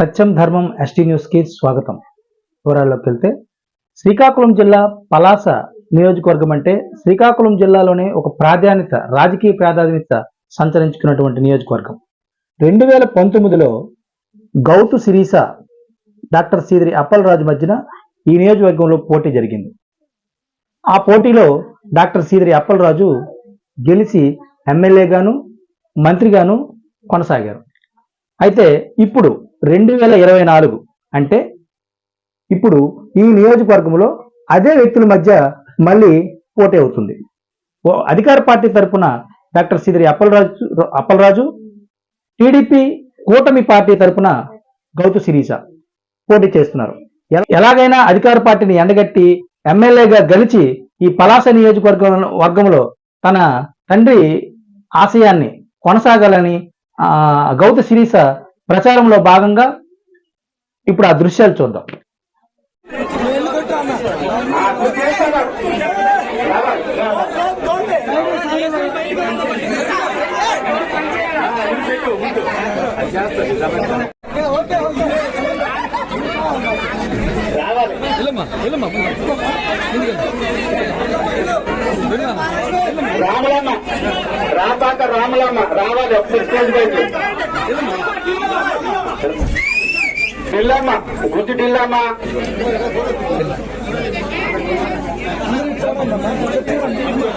సత్యం ధర్మం ఎస్టీ న్యూస్కి స్వాగతం. వివరాల్లోకి వెళ్తే శ్రీకాకుళం జిల్లా పలాస నియోజకవర్గం అంటే శ్రీకాకుళం జిల్లాలోనే ఒక ప్రాధాన్యత రాజకీయ ప్రాధాన్యత సంచరించుకున్నటువంటి నియోజకవర్గం. రెండు వేల పంతొమ్మిదిలో గౌతు సిరీస డాక్టర్ సీదిరి అప్పలరాజు మధ్యన ఈ నియోజకవర్గంలో పోటీ జరిగింది. ఆ పోటీలో డాక్టర్ సీదిరి అప్పలరాజు గెలిచి ఎమ్మెల్యేగాను మంత్రిగాను కొనసాగారు. అయితే ఇప్పుడు రెండు వేల ఇరవై నాలుగు అంటే ఇప్పుడు ఈ నియోజకవర్గంలో అదే వ్యక్తుల మధ్య మళ్ళీ పోటీ అవుతుంది. ఓ అధికార పార్టీ తరపున డాక్టర్ సిదిరి అప్పలరాజు అప్పలరాజు టీడీపీ కూటమి పార్టీ తరపున గౌతు శిరీష పోటీ చేస్తున్నారు. ఎలాగైనా అధికార పార్టీని ఎండగట్టి ఎమ్మెల్యేగా గెలిచి ఈ పలాస నియోజకవర్గం వర్గంలో తన తండ్రి ఆశయాన్ని కొనసాగాలని ఆ, గౌత శిరీష ప్రచారంలో భాగంగా ఇప్పుడు ఆ దృశ్యాలు చూద్దాం. రామలమ్మ రాపాక రామలమ్మ రావాలి ఒకసారి స్టేజ్ పైకి ఢిల్లమ్మ గుజ్జు ఢిల్లమ్మ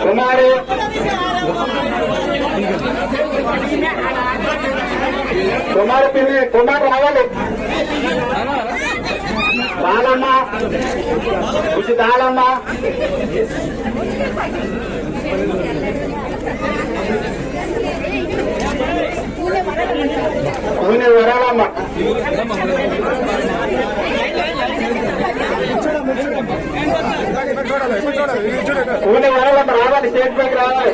కుమారి. కుమారి పిల్లి కుమారు రావాలి. రాలమ్మ గుజ్జు దాలమ్మ కొన్ని వివరాలమ్మా కొన్ని వివరాలమ్మ రావాలి స్టేట్ బ్యాంక్ రావాలి.